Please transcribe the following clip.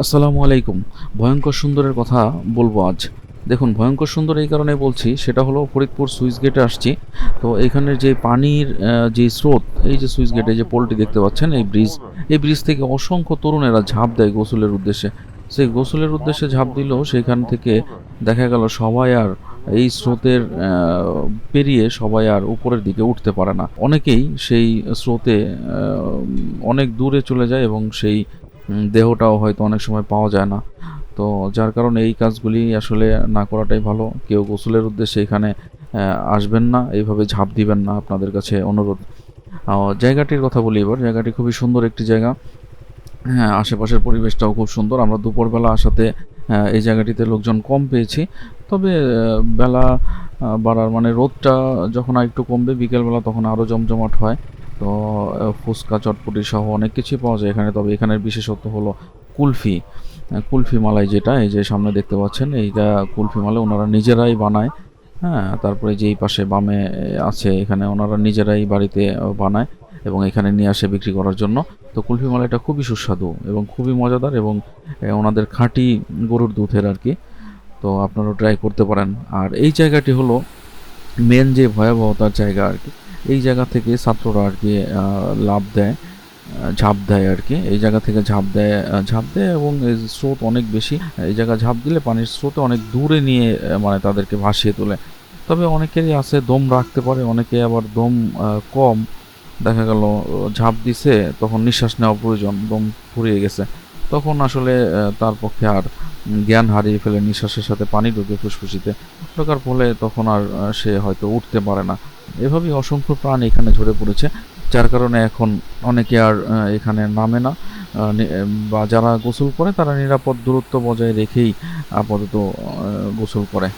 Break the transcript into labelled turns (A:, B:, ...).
A: আসসালামু আলাইকুম। ভয়ঙ্কর সুন্দরের কথা বলব আজ। দেখুন, ভয়ঙ্কর সুন্দর এই কারণে বলছি, সেটা হলো ফরিদপুর সুইচ গেটে আসছি। তো এখানের যে পানির যে স্রোত, এই যে সুইচ গেটে যে পোলটি দেখতে পাচ্ছেন, এই ব্রিজ এই ব্রিজ থেকে অসংখ্য তরুণেরা ঝাঁপ দেয় গোসলের উদ্দেশ্যে। সেই গোসলের উদ্দেশ্যে ঝাঁপ দিলেও সেখান থেকে দেখা গেল সবাই আর এই স্রোতের পেরিয়ে সবাই আর উপরের দিকে উঠতে পারে না। অনেকেই সেই স্রোতে অনেক দূরে চলে যায় এবং সেই দেহটাও হয়তো অনেক সময় পাওয়া যায় না। তো যার কারণে এই কাজগুলি আসলে না করাটাই ভালো। কেউ গোসলের উদ্দেশ্যে এখানে আসবেন না। এইভাবে ঝাঁপ দিবেন না আপনাদের কাছে অনুরোধ। জায়গাটির কথা বলি এবার। জায়গাটি খুবই সুন্দর একটি জায়গা। হ্যাঁ আশেপাশের পরিবেশটাও খুব সুন্দর। আমরা দুপুরবেলা আসাতে এই জায়গাটিতে লোকজন কম পেয়েছি। তবে বেলা বাড়ার মানে রোদটা যখন একটু কমবে, বিকেলবেলা তখন আরও জমজমাট হয়। তো ফুচকা, চটপটি সহ অনেক কিছুই পাওয়া যায় এখানে। তবে এখানের বিশেষত্ব হলো কুলফি। কুলফি মালাই যেটা, এই যে সামনে দেখতে পাচ্ছেন, এইটা কুলফি মালাই ওনারা নিজেরাই বানায়। হ্যাঁ তারপরে যেই পাশে বামে আছে, এখানে ওনারা নিজেরাই বাড়িতে বানায় এবং এখানে নিয়ে আসে বিক্রি করার জন্য। তো কুলফি মালাইটা খুবই সুস্বাদু এবং খুবই মজাদার এবং ওনাদের খাঁটি গরুর দুধের আর কি। তো আপনারাও ট্রাই করতে পারেন। আর এই জায়গাটি হলো মেন যে ভয়াবহতার জায়গা আর কি। এই জায়গা থেকে ছাত্ররা আর কি লাভ দেয় ঝাঁপ দেয় আর কি। এই জায়গা থেকে ঝাঁপ দেয় ঝাঁপ দেয় এবং স্রোত অনেক বেশি। এই জায়গা ঝাঁপ দিলে পানির স্রোতে অনেক দূরে নিয়ে মানে তাদেরকে ভাসিয়ে তোলে। তবে অনেকেরই আছে দম রাখতে পারে, অনেকে আবার দম কম। দেখা গেল, ঝাঁপ দিছে, তখন নিঃশ্বাস নেওয়া প্রয়োজন, দম ফুরিয়ে গেছে। তখন আসলে তার পক্ষে আর জ্ঞান হারিয়ে ফেলে নিঃশ্বাসের সাথে পানি ঢুকে ফুসফুসিতে। ঢোকার ফলে তখন আর সে হয়তো উঠতে পারে না। এভাবেই অসংখ্য প্রাণ এখানে ঝরে পড়েছে, যার কারণে এখন অনেকে আর এখানে নামে না। বা যারা গোসল করে তারা নিরাপদ দূরত্ব বজায় রেখেই আপাতত গোসল করে।